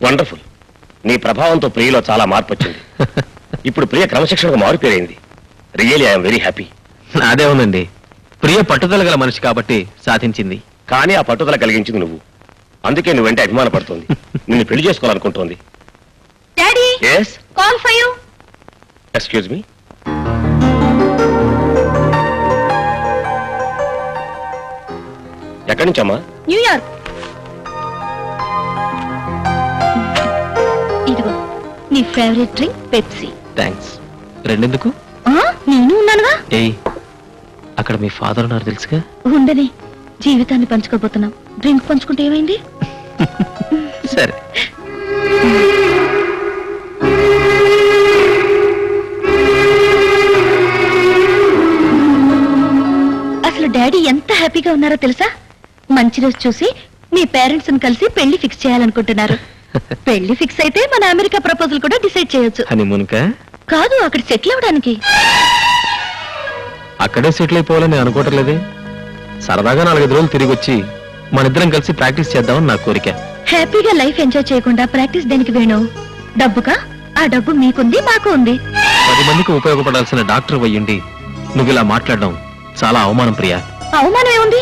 Wonderful నీ ప్రభావంతో ప్రియలో చాలా మార్పు వచ్చింది ఇప్పుడు ప్రియ క్రమశిక్షణకు మారిపోయింది రియలీ ఐఎమ్ వెరీ హ్యాపీ అదే ఉందండి. ప్రియ పట్టుదల గల మనిషి కాబట్టి సాధించింది. కానీ ఆ పట్టుదల కలిగించింది నువ్వు. అందుకే నువ్వంటే అభిమానపడుతోంది. నిన్ను పెళ్ళి చేసుకోవాలనుకుంటోంది. Daddy yes call for you excuse me ఎక్కడి నుంచమ్మా? న్యూయార్క్ నీ ఫేవరెట్ డ్రింక్ పెప్సీ. థ్యాంక్స్ రెండెందుకు? నేను ఉన్నానుగా? ఏయ్ అక్కడ మీ ఫాదర్ ఉన్నారు తెలుసుగా? ఉండని జీవితాన్ని పంచుకోబోతున్నాం. డ్రింక్ పంచుకుంటే ఏమైంది? సరే. అసలు డాడీ ఎంత హ్యాపీగా ఉన్నారో తెలుసా? మంచి రోజు చూసి మీ పేరెంట్స్ కలిసి పెళ్ళి ఫిక్స్ చేయాలనుకుంటున్నారు. పెళ్ళి ఫిక్స్ అయితే మన అమెరికా ప్రపోజల్ కూడా డిసైడ్ చేయొచ్చు. హనీమూన్క? కాదు అక్కడ సెటిల్ అవడానికి. అక్కడే సెటిల్ అయిపోవాలని నేను అనుకోవటం లేదే. సరదాగా నాలుగైదు రోజులు తిరిగి వచ్చి మన ఇద్దరం కలిసి ప్రాక్టీస్ చేద్దామని నా కోరిక. హ్యాపీగా లైఫ్ ఎంజాయ్ చేయకుండా ప్రాక్టీస్ దేనికి వేణు? డబ్బుకా? ఆ డబ్బు మీకుంది మాకు ఉంది. పది మందికి ఉపయోగపడాల్సిన డాక్టర్ అయ్యుండి నువ్వు ఇలా మాట్లాడడం చాలా అవమానం ప్రియా. అవమానం ఏముంది?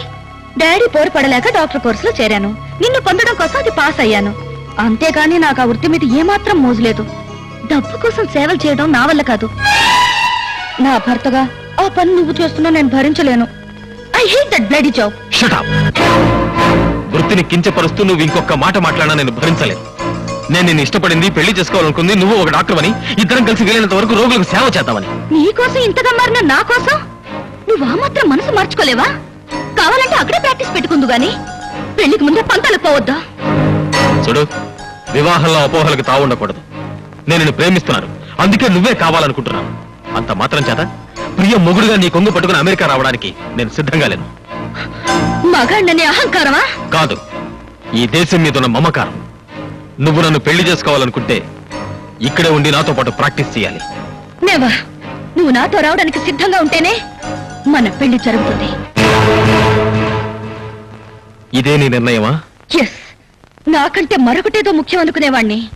డాడీ పోరు పడలేక డాక్టర్ కోర్సులో చేరాను. నిన్ను పొందడం కోసం అది పాస్ అయ్యాను. అంతేగాని నాకు ఆ వృత్తి మీద ఏమాత్రం మోజు లేదు. డబ్బు కోసం సేవలు చేయడం నా వల్ల కాదు. నా భర్తగా ఆ పని నువ్వు చేస్తున్నా నేను భరించలేను. I hate that bloody job shut up వృత్తిని కించపరుస్తూ నువ్వు ఇంకొక మాట మాట్లాడినా నేను భరించలేను నేను నిన్ను ఇష్టపడింది పెళ్ళి చేసుకోవాలనుకుంది నువ్వు ఒక డాక్టర్ అని ఇద్దరం కలిసి వీలైనంత వరకు రోగులకు సేవ చేద్దామని. నీ కోసం ఇంతగా మారిన నా కోసం? నువ్వు ఆ మాత్రం మనసు మార్చుకోలేవా? కావాలంటే అక్కడే ప్రాక్టీస్ పెట్టుకుందు గాని పెళ్ళికి ముందే పంతాలు పోవద్దా? చూడు వివాహంలో అపోహలకు తావుండకూడదు నేను నిన్ను ప్రేమిస్తున్నాను. అందుకే నువ్వే కావాలనుకుంటున్నాను అంత మాత్రం చేత ప్రియ మొగుడుగా నీ కొంగు పట్టుకుని అమెరికా రావడానికి నేను సిద్ధంగా లేను. మగాండని అహంకారమా? కాదు ఈ దేశం మీద ఉన్న మమకారం. నువ్వు నన్ను పెళ్ళి చేసుకోవాలనుకుంటే ఇక్కడే ఉండి నాతో పాటు ప్రాక్టీస్ చేయాలి. నెవర్ నువ్వు నాతో రావడానికి సిద్ధంగా ఉంటేనే మన పెళ్ళి జరుగుతుంది. ఇదే నీ నిర్ణయమా? ఎస్ నాకంటే మరొకటేదో ముఖ్యం అనుకునేవాణ్ణి.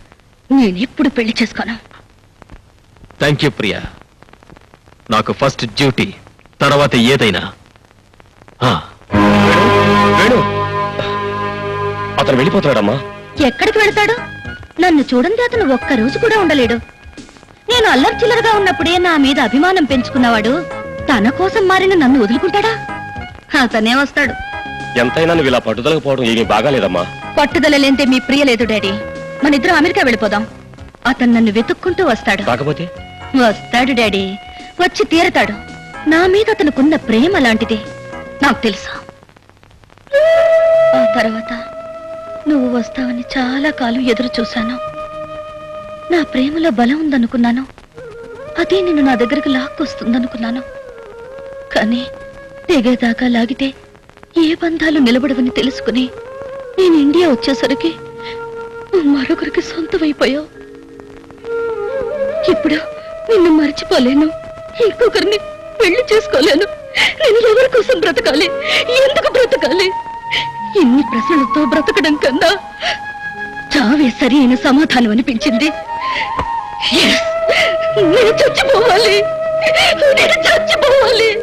నేనెప్పుడు పెళ్ళి చేసుకోను. థ్యాంక్ యూ ప్రియా నాకు ఫస్ట్ డ్యూటీ తర్వాత ఏదైనా. ఆ, వేణు అతను వెళ్ళిపోతున్నాడమ్మా. ఎక్కడికి వెళతాడు? నన్ను చూడండి అతను ఒక్క రోజు కూడా ఉండలేడు. నేను అల్లరి చిల్లరగా ఉన్నప్పుడే నా మీద అభిమానం పెంచుకున్నవాడు తన కోసం మారిన నన్ను వదులుకుంటాడా? అతనే వస్తాడు. ఎంతైనా నువ్వు ఇలా పట్టుదలకు పోవడం ఏమీ బాగాలేదమ్మా. పట్టుదల లేంతే మీ ప్రియ లేదు డాడీ. మన ఇద్దరం అమెరికా వెళ్ళిపోదాం. అతను నన్ను వెతుక్కుంటూ వస్తాడు. కాకపోతే? వస్తాడు డాడీ. వచ్చి తీరతాడు. నా మీద అతనుకున్న ప్రేమ లాంటిది నాకు తెలుసు. ఆ తర్వాత నువ్వు వస్తావని చాలా కాలం ఎదురు చూశాను. నా ప్రేమలో బలం ఉందనుకున్నాను. అదే నిన్ను నా దగ్గరకు లాక్కొస్తుందనుకున్నాను. కానీ తెగేదాకా లాగితే ఏ బంధాలు నిలబడవని తెలుసుకుని నేను ఇండియా వచ్చేసరికి మరొకరికి సొంతమైపోయావు. ఇప్పుడు నిన్ను మర్చిపోలేను. ఇంకొకరిని పెళ్ళి చేసుకోలేను. నేను ఎవరి కోసం బ్రతకాలి? ఎందుకు బ్రతకాలి? ఇన్ని ప్రశ్నలతో బ్రతకడం కన్నా చావే సరి అయిన సమాధానం అనిపించింది. నేను చచ్చిపోవాలి. నేను చచ్చిపోవాలి.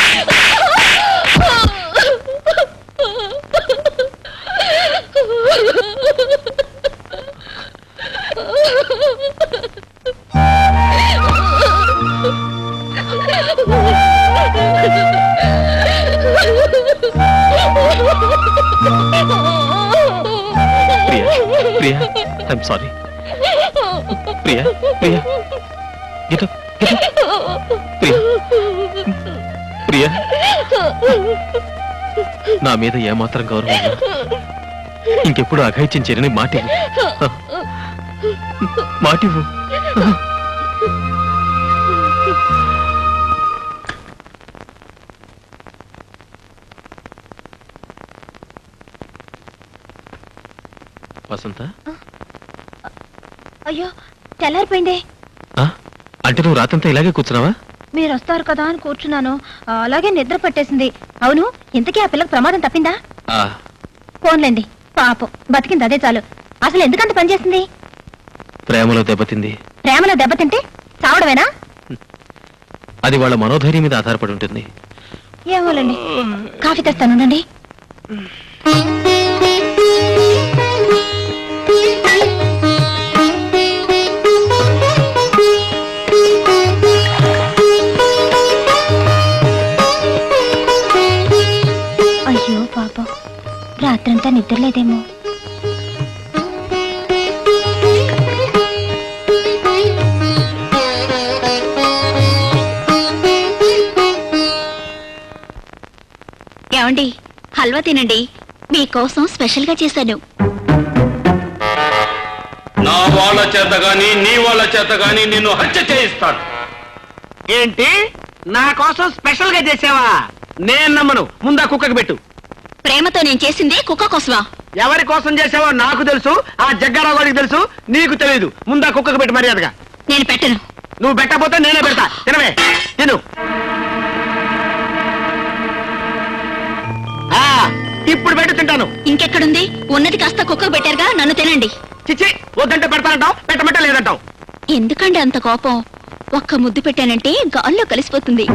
Priya I'm sorry Priya Priya. Get up get. Up Priya. Priya. నా మీద ఏమాత్రం గౌరవం ఉన్నా ఇంకెప్పుడు అఘాయిత్యం చేరని మాటివు మాటివు వసంత? అయ్యో తెల్లారిపోయిందే? అంటే నువ్వు రాత్రంతా ఇలాగే కూర్చున్నావా? మీరు వస్తారు కదా అని కూర్చున్నాను. అలాగే నిద్ర పట్టేసింది. అవును ఇంతకీ ఆ పిల్లకి ప్రమాదం తప్పిందా? ఆ, ఫోన్లేండి పాపం. బతికింది అదే చాలు. అసలు ఎందుకంత పనిచేసింది ప్రేమలో దెబ్బతింది. ప్రేమలో దెబ్బతింటే చావడమేనా? అది వాళ్ళ మనోధైర్యం మీద ఆధారపడి ఉంటుంది. ఏమోలండి. కాఫీ తెస్తానుండండి. నిద్రలేదేమో ఏమండి హల్వా తినండి. మీకోసం స్పెషల్గా చేశాను. నా వాళ్ళ చేత గాని నీ వాళ్ళ చేత గాని నిన్ను హత్య చేయిస్తాను. ఏంటి? నా కోసం స్పెషల్గా చేసావా? నేను నమ్మను. ముందా కుక్కకి పెట్టు. ప్రేమతో నేను చేసింది కుక్క కోసమా? ఎవరి కోసం చేసావో నాకు తెలుసు ఆ జగ్గారావు గారికి తెలుసు నీకు తెలియదు ముందా కుక్కకి పెట్టు మర్యాదగా. నేను పెట్టను. నువ్వు పెట్టకపోతే నేనే పెడతా. తినవే. తిను. ఆ, ఇప్పుడు పెట్టు తింటాను. ఇంకెక్కడుంది? ఉన్నది కాస్త కుక్కకు పెట్టారుగా నన్ను తినండి. చిచ్చి వద్దంటే పెడతానంటావు పెట్టమంటే లేదంటావు. ఎందుకండి అంత కోపం? ఒక్క ముద్దు పెట్టానంటే గాల్లో కలిసిపోతుంది.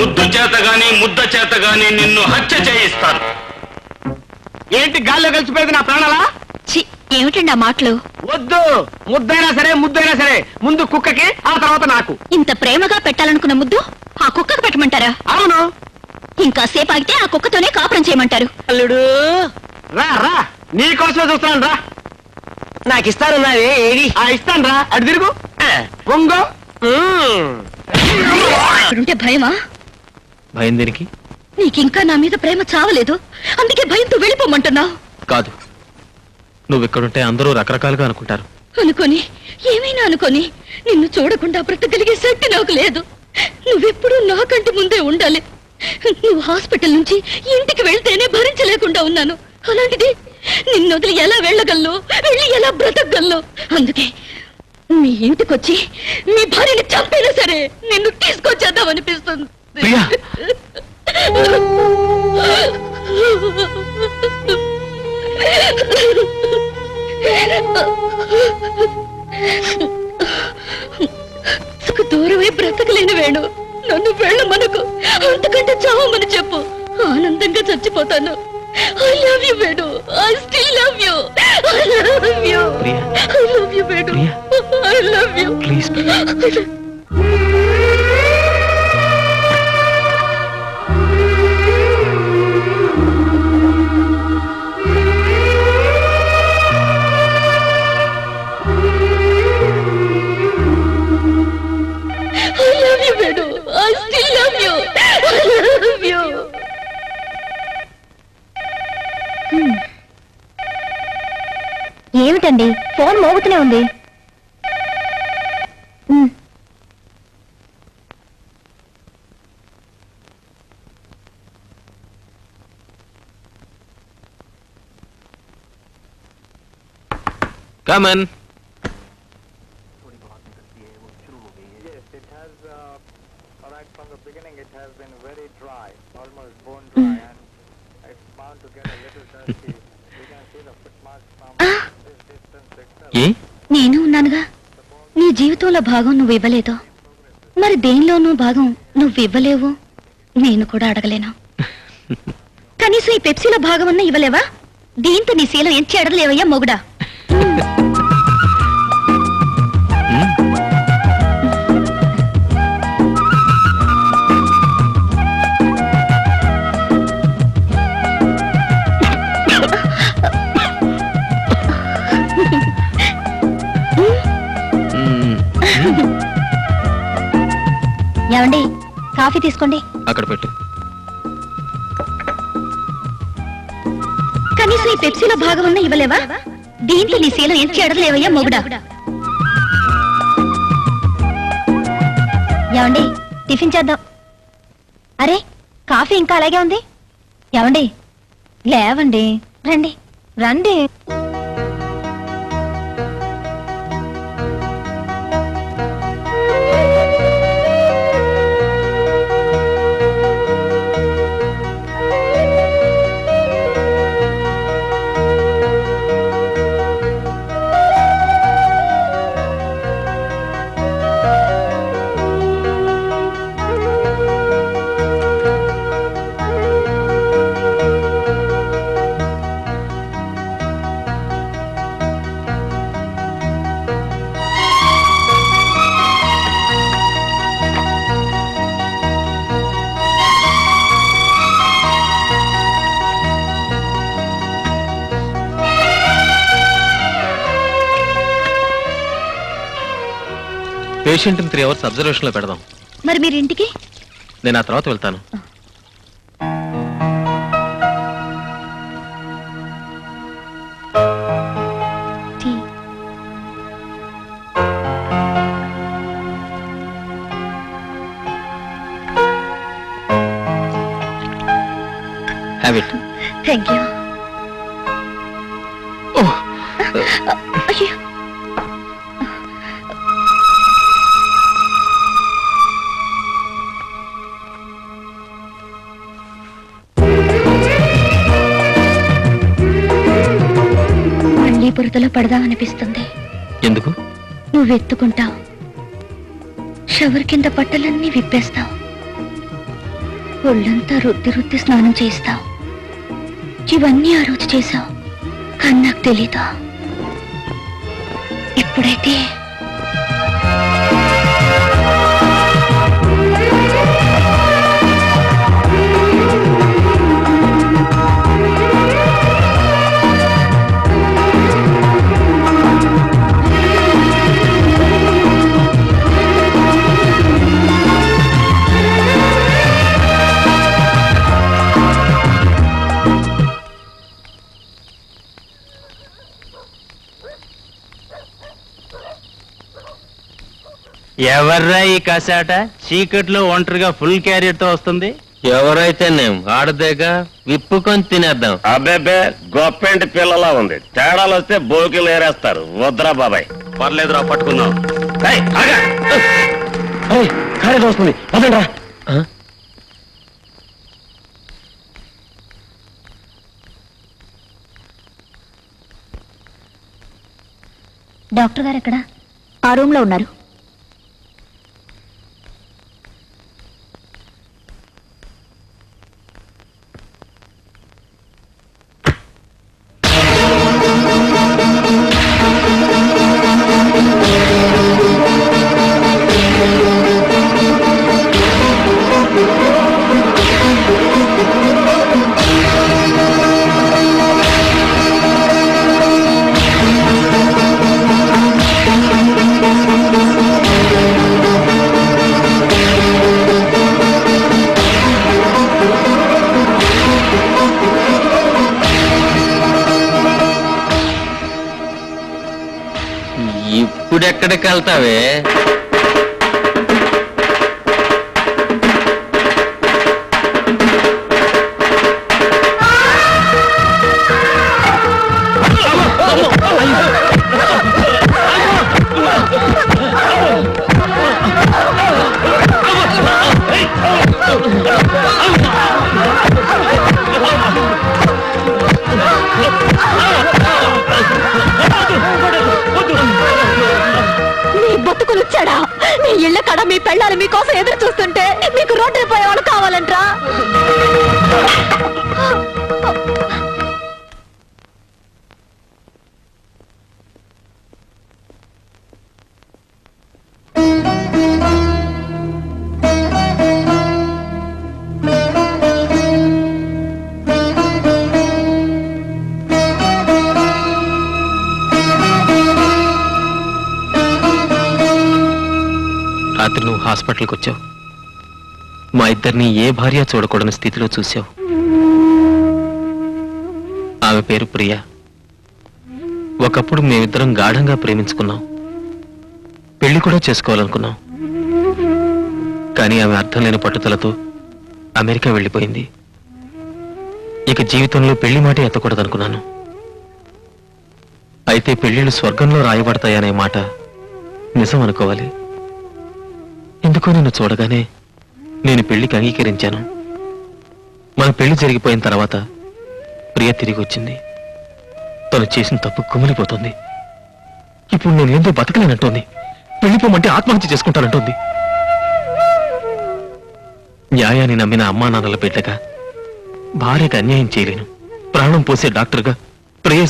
ముద్దు చేత గాని ముద్ద చేత గాని నిన్ను హత్య చేయిస్తాను. ఏంటి గాల్లో కలిసిపోయేది నా ప్రాణాలా? చి ఏమిటండి ఆ మాటలు? వద్దు! ముద్దైనా సరే ముద్దైనా సరే. ముందు కుక్కకి ఆ తర్వాత నాకు. ఇంత ప్రేమగా పెట్టాలనుకున్న ముద్దు ఆ కుక్కకు పెట్టమంటారా? అవును. ఇంకా సేపు ఆగితే ఆ కుక్కతోనే కాపురం చేయమంటారు. అల్లుడు! రా రా. నీ కోసమే చూస్తున్నాను రా. నాకు ఇస్తానున్నావే ఏది? ఆ ఇస్తాను రా. అటు తిరుగు. పొంగో ఇక్కడుంటే భయమా? భయం దేనికి? నీకింకా నా మీద ప్రేమ చావలేదు. అందుకే భయంతో వెళ్ళిపోమంటున్నావు కాదు. నువ్వు ఇక్కడుంటే అందరూ రకరకాలుగా అనుకుంటారు. అనుకొని ఏమైనా అనుకొని నిన్ను చూడకుండా బ్రతకగలిగే శక్తి నాకు లేదు. నువ్వెప్పుడూ నాకంటి ముందే ఉండాలి. నువ్వు హాస్పిటల్ నుంచి ఇంటికి వెళ్తేనే భరించలేకుండా ఉన్నాను. అలాంటిది నిన్ను వదిలి ఎలా వెళ్ళగలను? వెళ్ళి ఎలా బ్రతకగలను? అందుకే మీ ఇంటికొచ్చి మీ భార్యని చంపైనా సరే నిన్ను తీసుకొచ్చేద్దామనిపిస్తుంది. ప్రియా! దూరమై బ్రతకలేని వేణు. నన్ను వెళ్ళమనకు. అంతకంటే చావమని చెప్పు. ఆనందంగా చచ్చిపోతాను. I love you Venu. I still love you I love you. I love you Venu. I love you please. మోగుతూనే ఉంది Come in. భాగం నువ్వు ఇవ్వలేదు మరి దేనిలోనూ భాగం నువ్వు ఇవ్వలేవు నేను కూడా అడగలేను? కనీసం ఈ పెప్సీలో భాగం అన్న ఇవ్వలేవా? దీంతో నీ శీలం ఏం చెడలేవయ్యా మొగుడా. కాఫీ తీసుకోండి. అక్కడ పెట్టు. కనీసం ఈ పెప్సీలో భాగం అన్న ఇవ్వలేవా? దీంతో నీ శీలం ఏం చెడలేవయ్యా మొగుడా? ఏమండి టిఫిన్ చేద్దాం. అరే కాఫీ ఇంకా అలాగే ఉంది? ఏమండి లేవండి. రండి రండి. పేషెంట్ని త్రీ అవర్స్ అబ్జర్వేషన్లో పెడదాం. మరి మీరు ఇంటికి? నేను ఆ తర్వాత వెళ్తాను. Tea. Have it thank you అయ్యో. బురదలో పడదామనిపిస్తుంది ఎందుకు? నువ్వు ఎత్తుకుంటావు. షవర్ కింద బట్టలన్నీ విప్పేస్తావు. ఒళ్ళంతా రుద్ది రుద్ది స్నానం చేస్తావు. ఇవన్నీ ఆ రోజు చేశావు. కానీ నాకు తెలీదా. ఇప్పుడైతే ఎవర్రా ఈ కసాట? చీకట్లో ఒంటరిగా ఫుల్ క్యారియర్తో వస్తుంది? ఎవరైతే నేను ఆడదేగా విప్పుకొని తినేద్దాం. అబ్బేబే గొప్పెంటి పిల్లలా ఉంది. తేడాలు వస్తే బోకిలు ఏరేస్తారు. వద్దురా బాబాయ్. పర్లేదురా పట్టుకుందాం. ఏయ్, ఆగా! ఏయ్, కారేదో వస్తుంది పదండ్రా. డాక్టర్ గారు ఎక్కడ? ఆ రూమ్లో ఉన్నారు. ပဲ హాస్పిటల్కి వచ్చావు. మా ఇద్దరిని ఏ భార్య చూడకూడని స్థితిలో చూసావు ఆమె పేరు ప్రియ. ఒకప్పుడు మేమిద్దరం గాఢంగా ప్రేమించుకున్నాం. పెళ్ళి కూడా చేసుకోవాలనుకున్నాం. కానీ ఆమె అర్థం లేని పట్టుదలతో అమెరికా వెళ్ళిపోయింది. ఇక జీవితంలో పెళ్ళి మాట ఎత్తకూడదనుకున్నాను. అయితే పెళ్ళిళ్ళు స్వర్గంలో రాయబడతాయనే మాట నిజం అనుకోవాలి. ఎందుకో నిన్ను చూడగానే నేను పెళ్ళికి అంగీకరించాను. మన పెళ్ళి జరిగిపోయిన తర్వాత ప్రియ తిరిగి వచ్చింది. తను చేసిన తప్పు కుమిలిపోతుంది. ఇప్పుడు నేను ఎందుకు బతకలేనంటోంది? వెళ్ళిపోమంటే ఆత్మహత్య చేసుకుంటానంటోంది. న్యాయాన్ని నమ్మిన అమ్మా నాన్నల బిడ్డగా భార్యకు అన్యాయం చేయలేను. ప్రాణం పోసే డాక్టర్గా ప్రియ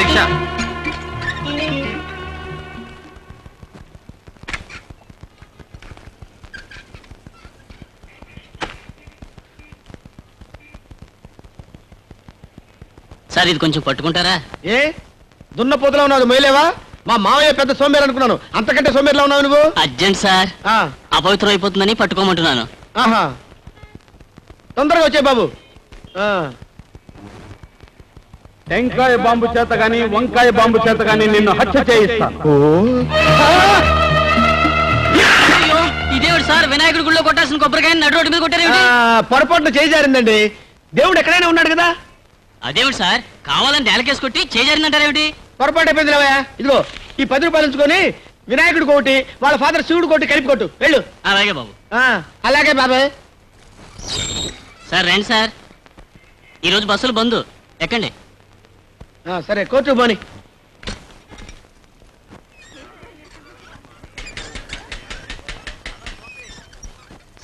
రిక్షా? సార్ ఇది కొంచెం పట్టుకుంటారా? ఏ? దున్నపోతులో ఉన్నావు మేలేవా మా మావయ్య పెద్ద సోమేరు అనుకున్నాను. అంతకంటే సోమేరులో ఉన్నావు నువ్వు? Urgent sir. ఆ, అపవిత్రం అయిపోతుందని పట్టుకోమంటున్నాను. ఆహా. తొందరగా వచ్చే బాబు. ఆ, టెంకాయ బాంబు చేత గాని వంకాయ బాంబు చేత గాని నిన్ను హత్య చేయిస్తాను ఇదేవిడు సార్ వినాయకుడి గుళ్ళో కొట్టాల్సిన కొబ్బరికాయ నడు రోడ్డు మీద ఆ, కొట్టారేమిటి పొరపాటున చేజారిందండి. దేవుడు ఎక్కడైనా ఉన్నాడు కదా? అదేవిడు సార్ కావాలని నేలకేసి కొట్టి చేజారిందంటారేమిటి పొరపాటు అయిపోయింది రావయ్య ఇదిగో ఈ పది రూపాయలు ఉంచుకొని వినాయకుడు కోటి వాళ్ళ ఫాదర్ శివుడు కోటి కలిపి కొట్టు. వెళ్ళు. అలాగే బాబు. ఆ, అలాగే బాబాయ్. సార్ రండి సార్. ఈరోజు బస్సులు బంద్. ఎక్కండి. ఆ, సరే కోర్టు పోని.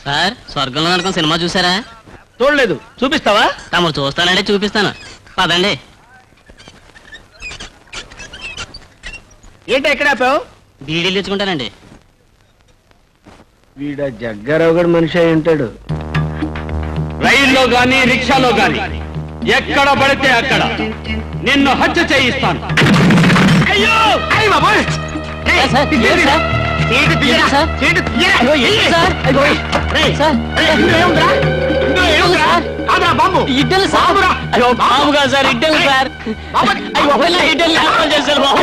సార్ స్వర్గంలో అనుకున్న సినిమా చూసారా? చూడలేదు. చూపిస్తావా? తమరు చూస్తానంటే చూపిస్తాను. పదండి. ఏంటి ఎక్కడ ఆపావు బీడీలు తెచ్చుకుంటానండి వీడ జగ్గారావు గడు మనిషి అయి ఉంటాడు రైల్లో గాని రిక్షాలో గాని ఎక్కడ పడితే అక్కడ నిన్ను హత్య చేయిస్తాను అయ్యో అయ్య బాబోయ్ ఏయ్, సార్, ఇది ఏంటి సార్? సీటు తీయరా? ఏంటి సార్? సీటు తీయరా? అయ్యో, ఏంటి సార్? అయ్యో, రేయ్, సార్ రేయ్, ఇందులో ఏముందిరా? ఇందులో ఏముందిరా? కాదురా, బాంబు ఇడ్డలు సార్ బాంబురా. అయ్యో బాబుగా సార్ ఇడ్డలు సార్ బాంబు. ఇడ్డలు చేశారు బాబు